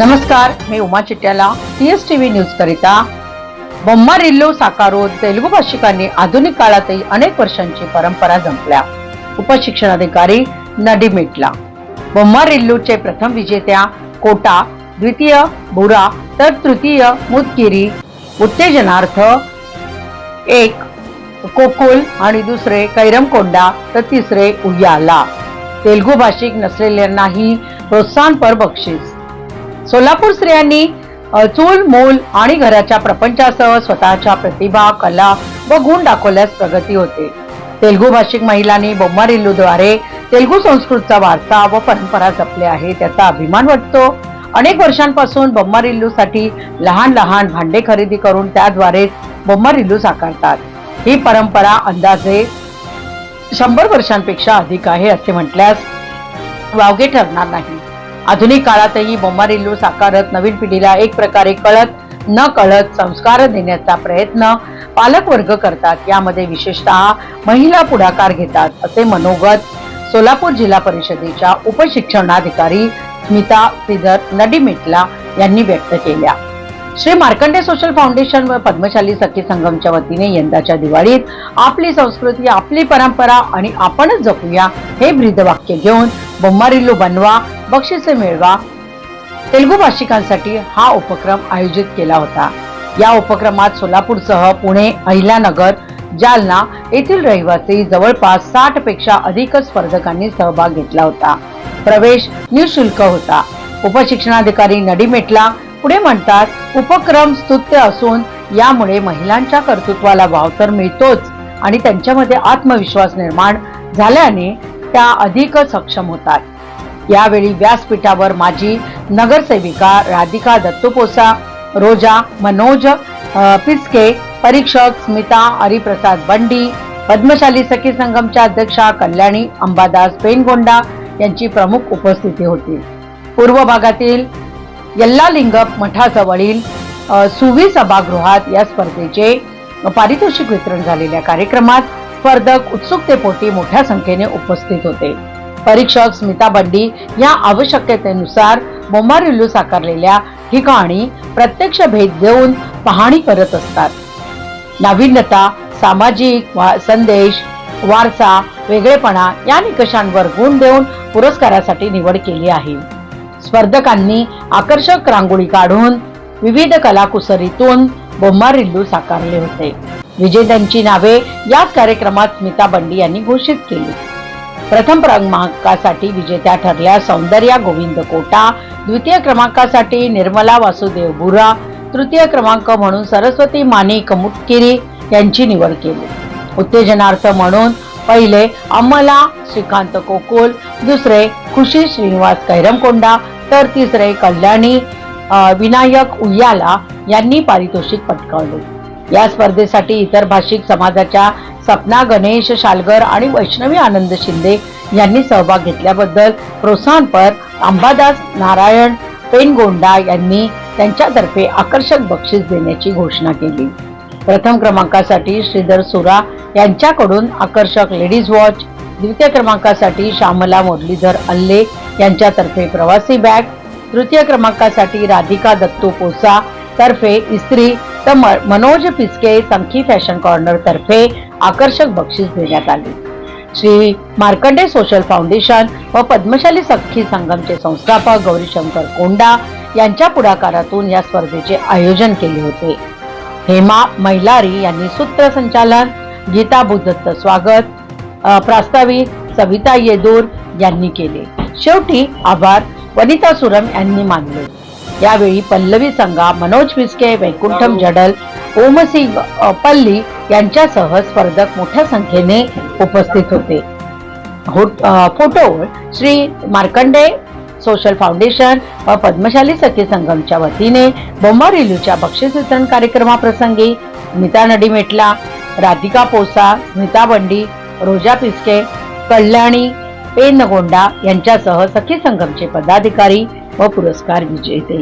नमस्कार मी Uma Chityala T S T V news करिता. बोम्मारिल्लो साकारोत तेलुगू भाषिकांनी आधुनिक काळातही अनेक वर्षांची परंपरा जपल्या. उपशिक्षणाधिकारी नडीमेटला बोम्मारिल्लूचे प्रथम विजेत्या कोटा द्वितीय बुरा तर तृतीय मुदगिरी उत्तेजनार्थ एक कोकुल आणि दुसरे कैरमकोंडा तर तिसरे उयाला. तेलुगू भाषिक नसलेल्यांनाही प्रोत्साहनपर बक्षीस. सोलापूर स्त्रियांनी चूल मूल आणि घराच्या प्रपंचासह स्वतःच्या प्रतिभा कला व गुण दाखवल्यास प्रगती होते. तेलगू भाषिक महिलांनी बोम्मारिल्लूद्वारे तेलगू संस्कृतचा वारसा व परंपरा जपले आहे त्याचा अभिमान वाटतो. अनेक वर्षांपासून बोम्मारिल्लूसाठी लहान लहान भांडे खरेदी करून त्याद्वारेच बोम्मारिल्लू साकारतात. ही परंपरा अंदाजे शंभर वर्षांपेक्षा अधिक आहे असे म्हटल्यास वावगे ठरणार नाही. आधुनिक काळातही बोंबारिल्लू साकारत नवीन पिढीला एक प्रकारे कळत न कळत संस्कार देण्याचा प्रयत्न पालक वर्ग करतात. यामध्ये विशेषतः महिला पुढाकार घेतात असे मनोगत सोलापूर जिल्हा परिषदेच्या उपशिक्षणाधिकारी स्मिता श्रीधर नडीमिटला यांनी व्यक्त केल्या. श्री मार्कंडे सोशल फाउंडेशन व पद्मशाली सखी संगमच्या वतीने यंदाच्या दिवाळीत आपली संस्कृती आपली परंपरा आणि आपणच जपूया हे ब्रीदवाक्य घेऊन बोंबारिल्लू बनवा बक्षिसे मिळवा. तेलुगू भाषिकांसाठी हा उपक्रम आयोजित केला होता. या उपक्रमात सोलापूरसह पुणे अहिल्यानगर जालना येथील रहिवासी जवळपास साठपेक्षा अधिक स्पर्धकांनी सहभाग घेतला होता. प्रवेश निशुल्क होता. उपशिक्षणाधिकारी नडीमेटला पुढे म्हणतात उपक्रम स्तुत्य असून यामुळे महिलांच्या कर्तृत्वाला वाव तर मिळतोच आणि त्यांच्यामध्ये आत्मविश्वास निर्माण झाल्याने त्या अधिक सक्षम होतात. यावेळी व्यासपीठावर माजी नगरसेविका राधिका दत्तोपोसा रोजा मनोज पिस्के परीक्षक स्मिता हरिप्रसाद बंडी पद्मशाली सखी संगमच्या अध्यक्षा कल्याणी अंबादास पेनगोंडा यांची प्रमुख उपस्थिती होती. पूर्व भागातील यल्लालिंगप मठाजवळील सुवी सभागृहात या स्पर्धेचे पारितोषिक वितरण झालेल्या कार्यक्रमात स्पर्धक उत्सुकतेपोटी मोठ्या संख्येने उपस्थित होते. परीक्षक स्मिता बंडी या आवश्यकतेनुसार बोमारिल्लू साकारलेल्या ठिकाणी प्रत्यक्ष भेट देऊन पाहणी करत असतात. नाविन्यता सामाजिक वा- संदेश वारसा वेगळेपणा या निकषांवर गुण देऊन पुरस्कारासाठी निवड केली आहे. स्पर्धकांनी आकर्षक रांगोळी काढून विविध कलाकुसरीतून बोम्मारिल्लू साकारले होते. विजेत्यांची नावे याच कार्यक्रमात स्मिता बंडी यांनी घोषित केली. प्रथम क्रमांकासाठी विजेत्या ठरल्या सौंदर्या गोविंद कोटा द्वितीय क्रमांकासाठी निर्मला वासुदेव बुरा तृतीय क्रमांक म्हणून सरस्वती माने मुटकिरी यांची निवड केली. उत्तेजनार्थ म्हणून पहिले अमला श्रीकांत कोकुल दुसरे खुशी श्रीनिवास कैरमकोंडा तर तिसरे कल्याणी विनायक उयाला यांनी पारितोषिक पटकावले. या स्पर्धेसाठी इतर भाषिक समाजाच्या सपना गणेश शालगर आणि वैष्णवी आनंद शिंदे यांनी सहभाग घेतल्याबद्दल प्रोत्साहनपर अंबादास नारायण पेनगोंडा यांनी त्यांच्यातर्फे आकर्षक बक्षीस देण्याची घोषणा केली. प्रथम क्रमांकासाठी श्रीधर सुरा यांच्याकडून आकर्षक लेडीज वॉच द्वितीय क्रमांकासाठी श्यामला मुरलीधर अल्ले यांच्यातर्फे प्रवासी बॅग तृतीय क्रमांकासाठी राधिका दत्तू पोसा तर्फे इस्त्री तर मनोज पिस्के संखी फॅशन कॉर्नर तर्फे आकर्षक बक्षीस देण्यात आले. श्री मार्कंडे सोशल फाउंडेशन व पद्मशाली सखी संगमचे संस्थापक गौरीशंकर कोंडा यांच्या पुढाकारातून या स्पर्धेचे आयोजन केले होते. हेमा मैलारी यांनी सूत्रसंचालन गीता बुद्धत्त स्वागत प्रास्ताविक सविता येदूर यांनी केले. शेवटी आभार वनिता सुरम यांनी मानले. यावेळी पल्लवी संघा मनोज विस्के वैकुंठम जडल ओमसी पल्ली यांच्यासह स्पर्धक मोठ्या संख्येने उपस्थित होते. हो, photo Shri Markande social foundation व पद्मशाली सखी संगमच्या वतीने बोंबारिलूच्या बक्षीस वितरण कार्यक्रमाप्रसंगी नडी नडीमेटला राधिका पोसा स्मिता बंडी रोजा पिस्के कल्याणी पेनगोंडा यांच्यासह सखी संगमचे पदाधिकारी व पुरस्कार विजेते